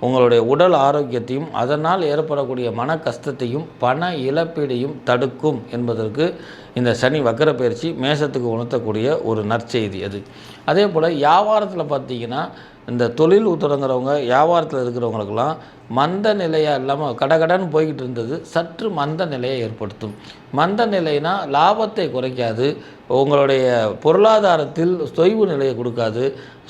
உங்களுடைய உடல் ஆரோக்கியத்தையும் அதனால் ஏற்படக்கூடிய மன கஷ்டத்தையும் பண இழப்பீடையும் தடுக்கும் என்பதற்கு இந்த சனி வக்கர பயிற்சி மேசத்துக்கு உணர்த்தக்கூடிய ஒரு நற்செய்தி அது. அதே போல் வியாபாரத்தில் பார்த்தீங்கன்னா இந்த தொழில் உத்தரங்கிறவங்க வியாபாரத்தில் இருக்கிறவங்களுக்கெல்லாம் மந்த நிலையாக இல்லாமல் கடகடன்னு போய்கிட்டு இருந்தது சற்று மந்த நிலையை ஏற்படுத்தும். மந்த நிலைனா லாபத்தை குறைக்காது உங்களுடைய பொருளாதாரத்தில் தொய்வு நிலையை கொடுக்காது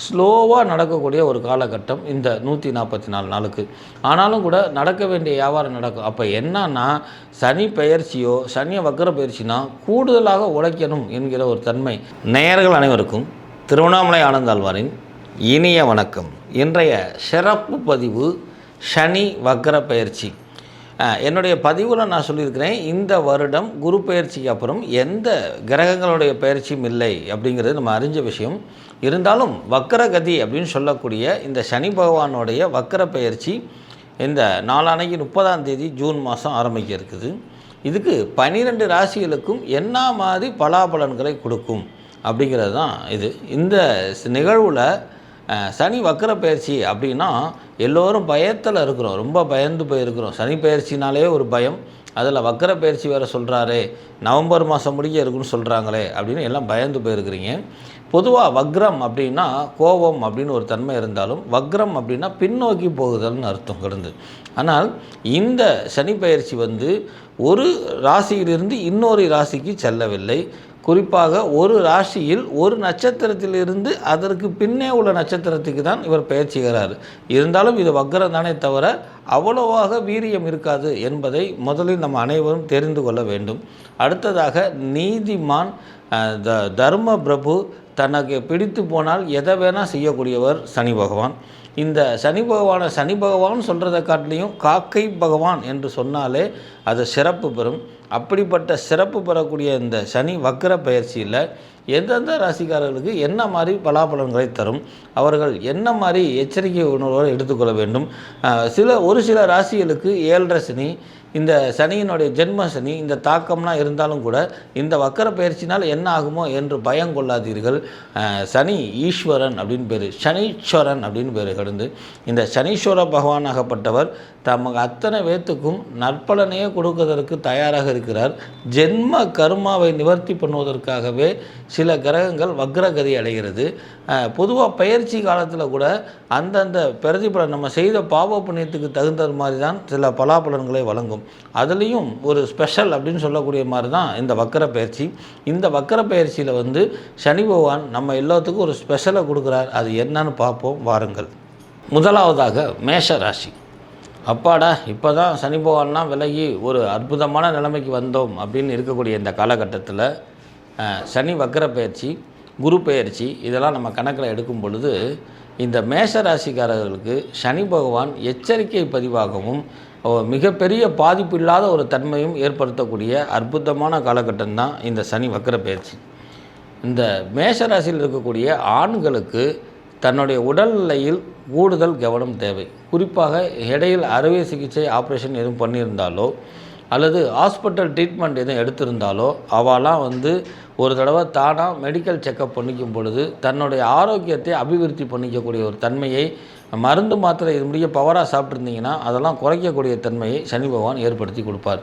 ஸ்லோவாக நடக்கக்கூடிய ஒரு காலகட்டம் இந்த நூற்றி நாற்பத்தி நாலு நாளுக்கு. ஆனாலும் கூட நடக்க வேண்டிய வியாபாரம் நடக்கும். அப்போ என்னன்னா சனி பெயர்ச்சியோ சனிய வக்கர பயிற்சினா கூடுதலாக உழைக்கணும் என்கிற ஒரு தன்மை நேயர்கள் அனைவருக்கும் திருவண்ணாமலை ஆனந்தாழ்வாரின் இனிய வணக்கம். இன்றைய சிறப்பு பதிவு சனி வக்கர பயிற்சி. என்னுடைய பதிவில் நான் சொல்லியிருக்கிறேன் இந்த வருடம் குரு பயிற்சிக்கு அப்புறம் எந்த கிரகங்களுடைய பயிற்சியும் இல்லை அப்படிங்கிறது நம்ம அறிஞ்ச விஷயம். இருந்தாலும் வக்கரகதி அப்படின்னு சொல்லக்கூடிய இந்த சனி பகவானுடைய வக்கர பயிற்சி இந்த நாளானைக்கு முப்பதாம் தேதி ஜூன் மாதம் ஆரம்பிக்க இருக்குது. இதுக்கு பனிரெண்டு ராசிகளுக்கும் என்ன மாதிரி பலாபலன்களை கொடுக்கும்? அப்படிங்கிறது தான் இது. இந்த நிகழ்வில் சனி வக்கர பயிற்சி அப்படின்னா எல்லோரும் பயத்தில் இருக்கிறோம். ரொம்ப பயந்து போயிருக்கிறோம். சனி பயிற்சினாலே ஒரு பயம். அதில் வக்கர பயிற்சி வேறு சொல்கிறாரே நவம்பர் மாதம் முடிக்க இருக்குன்னு சொல்கிறாங்களே அப்படின்னு எல்லாம் பயந்து போயிருக்கிறீங்க. பொதுவாக வக்ரம் அப்படின்னா கோபம் அப்படின்னு ஒரு தன்மை இருந்தாலும் வக்ரம் அப்படின்னா பின்னோக்கி போகுதல்னு அர்த்தம் கிடந்து. ஆனால் இந்த சனி பயிற்சி வந்து ஒரு ராசியிலிருந்து இன்னொரு ராசிக்கு செல்லவில்லை. குறிப்பாக ஒரு ராசியில் ஒரு நட்சத்திரத்திலிருந்து அதற்கு பின்னே உள்ள நட்சத்திரத்துக்கு தான் இவர் பெயர் செய்கிறார் இருந்தாலும் இது வக்கரம் தானே தவிர அவ்வளவாக வீரியம் இருக்காது என்பதை முதலில் நம்ம அனைவரும் தெரிந்து கொள்ள வேண்டும். அடுத்ததாக நீதிமான் த தர்ம பிரபு தனக்கு பிடித்து போனால் எதை வேணால் செய்யக்கூடியவர் சனி பகவான். இந்த சனி பகவானை சனி பகவான் சொல்கிறத காட்டிலையும் காக்கை பகவான் என்று சொன்னாலே அது சிறப்பு பெறும். அப்படிப்பட்ட சிறப்பு பெறக்கூடிய இந்த சனி வக்கர பயிற்சியில் எந்தெந்த ராசிக்காரர்களுக்கு என்ன மாதிரி பலாபலன்களை தரும் அவர்கள் என்ன மாதிரி எச்சரிக்கை உணர்வோடு எடுத்துக்கொள்ள வேண்டும் சில ஒரு சில ராசிகளுக்கு ஏழரை சனி இந்த சனியினுடைய ஜென்ம சனி இந்த தாக்கம்லாம் இருந்தாலும் கூட இந்த வக்கர பயிற்சினால் என்ன ஆகுமோ என்று பயம் கொள்ளாதீர்கள். சனி ஈஸ்வரன் அப்படின்னு பேர் சனீஸ்வரன் அப்படின்னு பேர் கடந்து இந்த சனீஸ்வர பகவானாகப்பட்டவர் தமக்கு அத்தனை பேத்துக்கும் நற்பலனையே கொடுப்பதற்கு தயாராக இருக்கிறார். ஜென்ம கர்மாவை நிவர்த்தி பண்ணுவதற்காகவே சில கிரகங்கள் வக்ரகதி அடைகிறது. பொதுவாக பயிற்சி காலத்தில் கூட அந்தந்த பிரதிபலன் நம்ம செய்த பாவ புண்ணியத்துக்கு தகுந்த மாதிரி தான் சில பலாபலன்களை வழங்கும். அதுலேயும் ஒரு ஸ்பெஷல் அப்படின்னு சொல்லக்கூடிய மாதிரி தான் இந்த வக்கர பயிற்சி. இந்த வக்கர பயிற்சியில் வந்து சனி பகவான் நம்ம எல்லாத்துக்கும் ஒரு ஸ்பெஷலை கொடுக்குறார். அது என்னன்னு பார்ப்போம். வாருங்கள். முதலாவதாக மேஷ ராசி. அப்பாடா இப்போ தான் சனி பகவான்லாம் விலகி ஒரு அற்புதமான நிலைமைக்கு வந்தோம் அப்படின்னு இருக்கக்கூடிய இந்த காலகட்டத்தில் சனி வக்கர பயிற்சி குரு பெயர்ச்சி இதெல்லாம் நம்ம கணக்கில் எடுக்கும் பொழுது இந்த மேஷ ராசிக்காரர்களுக்கு சனி பகவான் எச்சரிக்கை பதிவாகவும் மிகப்பெரிய பாதிப்பு இல்லாத ஒரு தன்மையும் ஏற்படுத்தக்கூடிய அற்புதமான காலகட்டம் தான் இந்த சனி வக்கர பயிற்சி. இந்த மேஷராசியில் இருக்கக்கூடிய ஆண்களுக்கு தன்னுடைய உடல்நிலையில் கூடுதல் கவனம் தேவை. குறிப்பாக இடையில் அறுவை சிகிச்சை ஆப்ரேஷன் எதுவும் பண்ணியிருந்தாலோ அல்லது ஹாஸ்பிட்டல் ட்ரீட்மெண்ட் எதுவும் எடுத்திருந்தாலோ அவெல்லாம் வந்து ஒரு தடவை தானாக மெடிக்கல் செக்கப் பண்ணிக்கும் பொழுது தன்னுடைய ஆரோக்கியத்தை அபிவிருத்தி பண்ணிக்கக்கூடிய ஒரு தன்மையை மருந்து மாத்திரை இது முடிய பவராக சாப்பிட்ருந்தீங்கன்னா அதெல்லாம் குறைக்கக்கூடிய தன்மையை சனி பகவான் ஏற்படுத்தி கொடுப்பார்.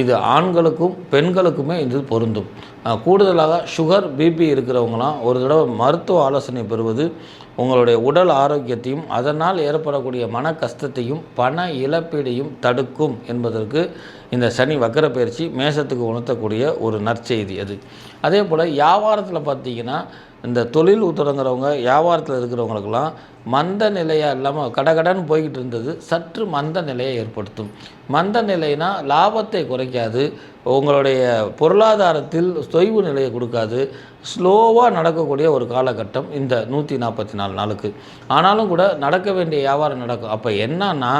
இது ஆண்களுக்கும் பெண்களுக்குமே இது பொருந்தும். கூடுதலாக சுகர் பிபி இருக்கிறவங்களாம் ஒரு தடவை மருத்துவ ஆலோசனை பெறுவது உங்களுடைய உடல் ஆரோக்கியத்தையும் அதனால் ஏற்படக்கூடிய மன கஷ்டத்தையும் பண இழப்பீடையும் தடுக்கும் என்பதற்கு இந்த சனி வக்கர பயிற்சி மேசத்துக்கு உணர்த்தக்கூடிய ஒரு நற்செய்தி அது. அதே போல் வியாபாரத்தில் பார்த்தீங்கன்னா இந்த தொழில் உத்தரங்கிறவங்க வியாபாரத்தில் இருக்கிறவங்களுக்கெல்லாம் மந்த நிலையாக இல்லாமல் கடகடன்னு போய்கிட்டு இருந்தது. சற்று மந்த நிலையை ஏற்படுத்தும். மந்த நிலைனா லாபத்தை குறைக்காது. உங்களுடைய பொருளாதாரத்தில் தொய்வு நிலையை கொடுக்காது. ஸ்லோவாக நடக்கக்கூடிய ஒரு காலகட்டம் இந்த நூற்றி நாற்பத்தி நாலு நாளுக்கு. ஆனாலும் கூட நடக்க வேண்டிய வியாபாரம் நடக்கும். அப்போ என்னன்னா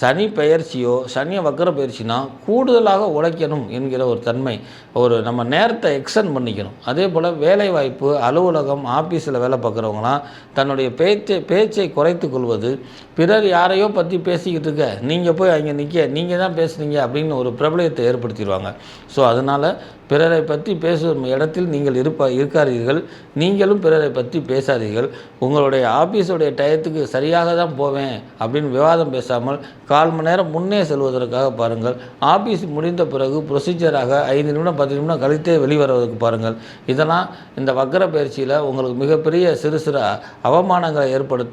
சனி பயிற்சியோ சனிய வக்கர பயிற்சினா கூடுதலாக உழைக்கணும் என்கிற ஒரு தன்மை. ஒரு நம்ம நேரத்தை எக்ஸ்டெண்ட் பண்ணிக்கணும். அதே போல் வேலைவாய்ப்பு அலுவலகம் ஆஃபீஸில் வேலை பார்க்குறவங்களாம் தன்னுடைய பேச்சு பேச்சு பேச்சை குறைத்து கொள்வது பிறர் யாரையோ பற்றி பேசிக்கிட்டு இருக்க நீங்கள் போய் அங்கே நிற்க நீங்கள் தான் பேசுனீங்க அப்படின்னு ஒரு பிரபலயத்தை ஏற்படுத்திடுவாங்க. ஸோ அதனால் பிறரை பற்றி பேசும் இடத்தில் நீங்கள் இருப்பா இருக்காதீர்கள். நீங்களும் பிறரை பற்றி பேசாதீர்கள். உங்களுடைய ஆஃபீஸுடைய டயத்துக்கு சரியாக தான் போவேன் அப்படின்னு விவாதம் பேசாமல் கால் மணி நேரம் முன்னே செல்வதற்காக பாருங்கள். ஆஃபீஸ் முடிந்த பிறகு ப்ரொசீஜராக ஐந்து நிமிடம் பத்து நிமிடம் கழித்தே வெளிவருவதற்கு பாருங்கள். இதெல்லாம் இந்த வக்கர பயிற்சியில் உங்களுக்கு மிகப்பெரிய சிறு சிறு அவமானங்களை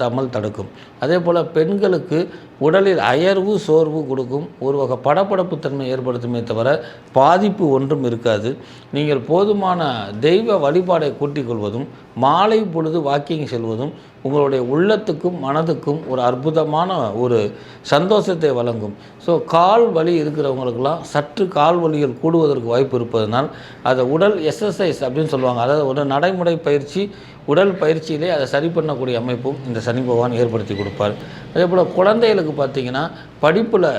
ஏற்படுத்தாமல் தடுக்கும். அதே போல் பெண்களுக்கு உடலில் அயர்வு சோர்வு கொடுக்கும். ஒரு வகை படப்படப்பு தன்மை ஏற்படுத்துமே தவிர பாதிப்பு ஒன்றும் இருக்காது. நீங்கள் போதுமான தெய்வ வழிபாடை கூட்டிக் கொள்வதும் மாலை பொழுது வாக்கிங் செல்வதும் உங்களுடைய உள்ளத்துக்கும் மனதுக்கும் ஒரு அற்புதமான ஒரு சந்தோஷத்தை வழங்கும். ஸோ கால் வலி இருக்கிறவங்களுக்கெல்லாம் சற்று கால் வலிகள் கூடுவதற்கு வாய்ப்பு இருப்பதனால் அதை உடல் எக்ஸசைஸ் அப்படின்னு சொல்லுவாங்க. அதாவது ஒரு நடைமுறை பயிற்சி உடல் பயிற்சியிலே அதை சரி பண்ணக்கூடிய அமைப்பும் இந்த சனி பகவான் ஏற்படுத்தி கொடுப்பார். அதே போல் குழந்தைகளுக்கு பார்த்தீங்கன்னா படிப்பில்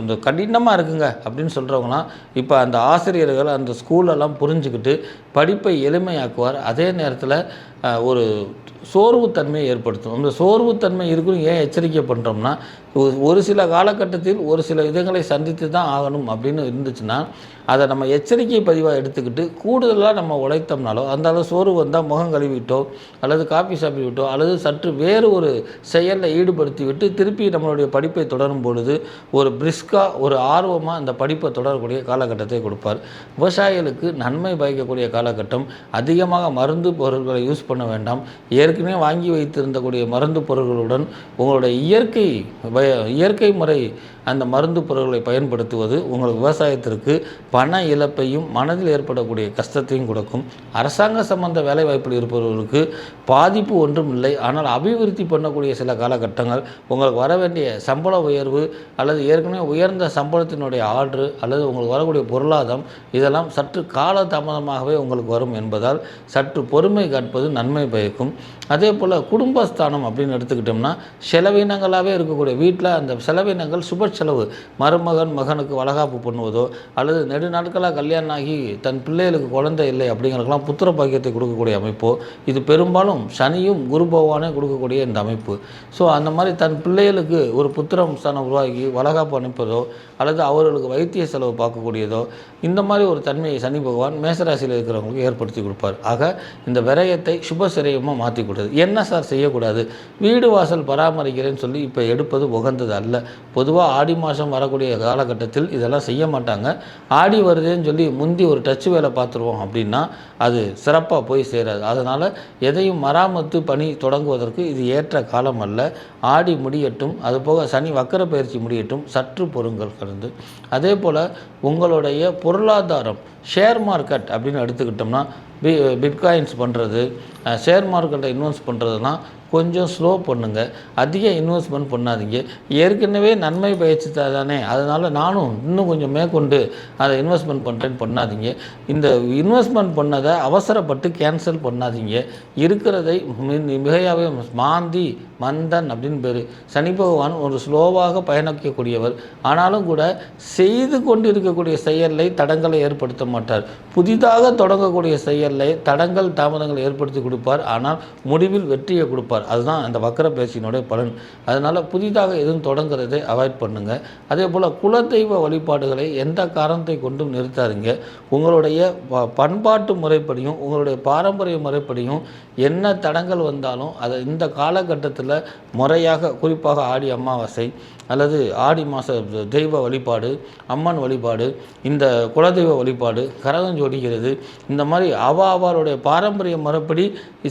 இந்த கடினமாக இருக்குங்க அப்படின்னு சொல்கிறவங்களாம் இப்போ அந்த ஆசிரியர்கள் அந்த ஸ்கூலெல்லாம் புரிஞ்சுக்கிட்டு படிப்பை எளிமையாக்குவார். அதே நேரத்தில் ஒரு சோர்வுத்தன்மையை ஏற்படுத்தும். அந்த சோர்வுத்தன்மை இருக்கும் ஏன் எச்சரிக்கை பண்ணுறோம்னா ஒரு- ஒரு சில காலகட்டத்தில் ஒரு சில இதங்களை சந்தித்து தான் ஆகணும் அப்படின்னு இருந்துச்சுன்னா அதை நம்ம எச்சரிக்கை பதிவாக எடுத்துக்கிட்டு கூடுதலாக நம்ம உழைத்தோம்னாலோ அந்த அளவு சோர்வு வந்தால் முகம் கழுவிட்டோ அல்லது காஃபி சாப்பிட்டுவிட்டோ அல்லது சற்று வேறு ஒரு செயலில் ஈடுபடுத்தி விட்டு திருப்பி நம்மளுடைய படிப்பை தொடரும் பொழுது ஒரு பிரிஸ்காக ஒரு ஆர்வமாக அந்த படிப்பை தொடரக்கூடிய காலகட்டத்தை கொடுப்பார். விவசாயிகளுக்கு நன்மை பயக்கக்கூடிய காலகட்டம் அதிகமாக மருந்து பொருட்களை யூஸ் பண்ண வேண்டாம். ஏற்கனவே வாங்கி வைத்திருந்தக்கூடிய மருந்து பொருட்களுடன் உங்களுடைய இயற்கை வய- இயற்கை முறை அந்த மருந்து பொருட்களை பயன்படுத்துவது உங்கள் விவசாயத்திற்கு பண இழப்பையும் மனதில் ஏற்படக்கூடிய கஷ்டத்தையும் கொடுக்கும். அரசாங்க சம்பந்த வேலைவாய்ப்பில் இருப்பவர்களுக்கு பாதிப்பு ஒன்றும் இல்லை. ஆனால் அபிவிருத்தி பண்ணக்கூடிய சில காலகட்டங்கள் உங்களுக்கு வர வேண்டிய சம்பள உயர்வு அல்லது ஏற்கனவே உயர்ந்த சம்பளத்தினுடைய ஆர்டர் அல்லது உங்களுக்கு வரக்கூடிய பொருளாதாரம் இதெல்லாம் சற்று கால தாமதமாகவே உங்களுக்கு வரும் என்பதால் சற்று பொறுமை காட்பது நன்மை பயக்கும். அதே போல் குடும்பஸ்தானம் அப்படின்னு எடுத்துக்கிட்டோம்னா செலவினங்களாகவே இருக்கக்கூடிய வீட்டில் அந்த செலவினங்கள் சுப செலவு. மருமகன் மகனுக்கு வளகாப்பு பண்ணுவதோ அல்லது நெடு நாட்களாக கல்யாணம் ஆகி தன் பிள்ளைகளுக்கு குழந்தை இல்லை அப்படிங்கிறதுக்கெல்லாம் புத்திர பாக்கியத்தை கொடுக்கக்கூடிய அமைப்போ இது பெரும்பாலும் சனியும் குரு பகவானே கொடுக்கக்கூடிய இந்த அமைப்பு. ஸோ அந்த மாதிரி தன் பிள்ளைகளுக்கு ஒரு புத்திரம் ஸ்தானம் உருவாக்கி வளகாப்பு அனுப்பதோ அல்லது அவர்களுக்கு வைத்திய செலவு பார்க்கக்கூடியதோ இந்த மாதிரி ஒரு தன்மையை சனி பகவான் மேசராசியில் இருக்கிறவங்களுக்கு ஏற்படுத்தி கொடுப்பார். ஆக இந்த விரயத்தை சுப சிரயமாக மாற்றி கொடுத்தது என்ன சார் செய்யக்கூடாது? வீடு வாசல் பராமரிக்கிறேன்னு சொல்லி இப்போ எடுப்பது உகந்தது அல்ல. பொதுவாக ஆடி மாதம் வரக்கூடிய காலகட்டத்தில் இதெல்லாம் செய்ய மாட்டாங்க. ஆடி வருதுன்னு சொல்லி முந்தி ஒரு டச் வேலை பார்த்துருவோம் அப்படின்னா அது சிறப்பாக போய் சேராது. அதனால் எதையும் மராமத்து பணி தொடங்குவதற்கு இது ஏற்ற காலம் அல்ல. ஆடி முடியட்டும். அதுபோக சனி வக்கர பயிற்சி முடியட்டும். சற்று பொருங்கள் இருந்து அதே போல் உங்களுடைய பொருளாதாரம் ஷேர் மார்க்கெட் அப்படின்னு எடுத்துக்கிட்டோம்னா பி பிட்காயின்ஸ் பண்ணுறது ஷேர் மார்க்கெட்டை இன்வெஸ்ட் பண்ணுறதுலாம் கொஞ்சம் ஸ்லோ பண்ணுங்கள் அதிக இன்வெஸ்ட்மெண்ட் பண்ணாதீங்க. ஏற்கனவே நன்மை பயிற்சி தானே அதனால் நானும் இன்னும் கொஞ்சம் மேற்கொண்டு அதை இன்வெஸ்ட்மெண்ட் பண்ணுறேன்னு பண்ணாதீங்க. இந்த இன்வெஸ்ட்மெண்ட் பண்ணதை அவசரப்பட்டு கேன்சல் பண்ணாதீங்க. இருக்கிறதை மிகையாகவே மாந்தி மந்தன் அப்படின்னு பேர். சனி பகவான் ஒரு ஸ்லோவாக பயணிக்கக்கூடியவர். ஆனாலும் கூட செய்து கொண்டு இருக்கக்கூடிய செயலை தடங்களை ஏற்படுத்த மாட்டார். புதிதாக தொடங்கக்கூடிய செயலை தடங்கள் தாமதங்கள் ஏற்படுத்தி கொடுப்பார். ஆனால் முடிவில் வெற்றியை கொடுப்பார். அதுதான் அந்த வக்கர பேசினுடைய பலன். அதனால் புதிதாக எதுவும் தொடங்குறதை அவாய்ட் பண்ணுங்கள் அதே போல் குலதெய்வ வழிபாடுகளை எந்த காரணத்தை கொண்டும் நிறுத்தாதீங்க. உங்களுடைய ப- பண்பாட்டு முறைப்படியும் உங்களுடைய பாரம்பரிய முறைப்படியும் என்ன தடங்கள் வந்தாலும் அதை இந்த காலகட்டத்தில் முறையாக குறிப்பாக ஆடி அமாவாசை அல்லது ஆடி மாத தெய்வ வழிபாடு அம்மன் வழிபாடு இந்த குலதெய்வ வழிபாடு கரகம் ஜோடிக்கிறது இந்த மாதிரி அவ அவருடைய பாரம்பரிய முறைப்படி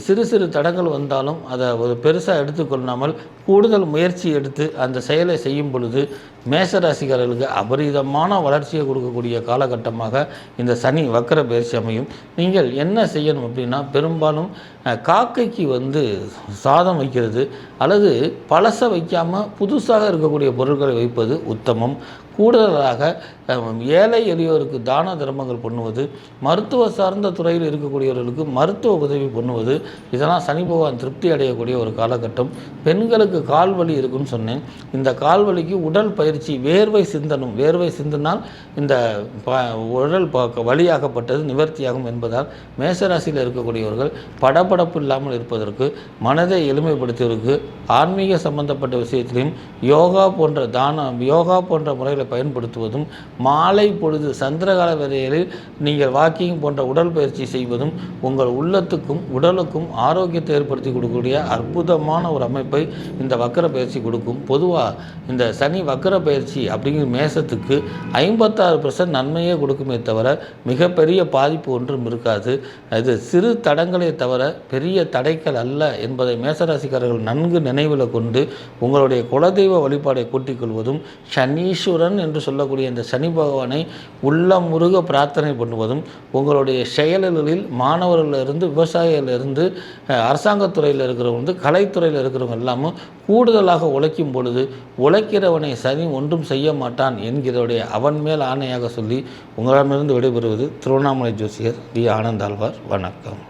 சிறு சிறு தடங்கள் வந்தாலும் அதை ஒரு பெருசாக எடுத்துக்கொள்ளாமல் கூடுதல் முயற்சி எடுத்து அந்த செயலை செய்யும் பொழுது மேசராசிக்காரர்களுக்கு அபரிதமான வளர்ச்சியை கொடுக்கக்கூடிய காலகட்டமாக இந்த சனி வக்கர பயிற்சி அமையும். நீங்கள் என்ன செய்யணும் அப்படின்னா பெரும்பாலும் காக்கைக்கு வந்து சாதம் வைக்கிறது அல்லது பழச வைக்காமல் புதுசாக இருக்கக்கூடிய பொருட்களை வைப்பது உத்தமம். கூடுதலாக ஏழை எளியோருக்கு தான தர்மங்கள் பண்ணுவது மருத்துவ சார்ந்த துறையில் இருக்கக்கூடியவர்களுக்கு மருத்துவ உதவி பண்ணுவது இதெல்லாம் சனி பகவான் திருப்தி அடையக்கூடிய ஒரு காலகட்டம். பெண்களுக்கு கால் வலி இருக்குன்னு சொன்னேன். இந்த கால் வலிக்கு உடல் பயிற்சி வேர்வை சிந்தனும் வேர்வை சிந்தினால் இந்த ப- உடல் ப- வழியாகப்பட்டது நிவர்த்தியாகும் என்பதால் மேசராசியில் இருக்கக்கூடியவர்கள் படபடப்பு இல்லாமல் இருப்பதற்கு மனதை எளிமைப்படுத்துவதற்கு ஆன்மீக சம்பந்தப்பட்ட விஷயத்திலையும் யோகா போன்ற தானம் யோகா போன்ற முறையில் பயன்படுத்துவதும் மாலை பொழுது சந்திரகால வேளைகளில் நீங்கள் வாக்கிங் போன்ற உடற்பயிற்சி செய்வதும் உங்கள் உள்ளத்துக்கும் உடலுக்கும் ஆரோக்கியத்தை ஏற்படுத்தி கொடுக்கக்கூடிய அற்புதமான ஒரு அமைப்பை இந்த வக்கர பயிற்சி கொடுக்கும். பொதுவாக இந்த சனி வக்கர பயிற்சி அப்படிங்கிற மேசத்துக்கு ஐம்பத்தாறு பர்சன்ட் நன்மையே கொடுக்குமே தவிர மிகப்பெரிய பாதிப்பு ஒன்றும் இருக்காது. அது சிறு தடங்களை தவிர பெரிய தடைகள் அல்ல என்பதை மேசராசிக்காரர்கள் நன்கு நினைவில் கொண்டு உங்களுடைய குலதெய்வ வழிபாடை கூட்டிக் கொள்வதும் சனீஸ்வரன் என்று சொல்லக்கூடிய இந்த சனி பகவானை உள்ளம் முருக பிரார்த்தனை பண்ணுவதும் உங்களுடைய செயல்களில் மாணவர்களிலிருந்து விவசாயிகளிலிருந்து அரசாங்கத்துறையில் இருக்கிறவங்க வந்து கலைத்துறையில் இருக்கிறவங்க எல்லாமும் கூடுதலாக உழைக்கும் பொழுது உழைக்கிறவனை சனி ஒன்றும் செய்ய மாட்டான் என்கிறவுடைய அவன் மேல் ஆணையாக சொல்லி உங்களிடமிருந்து விடைபெறுவது திருவண்ணாமலை ஜோசியர் டி ஆனந்தாழ்வார். வணக்கம்.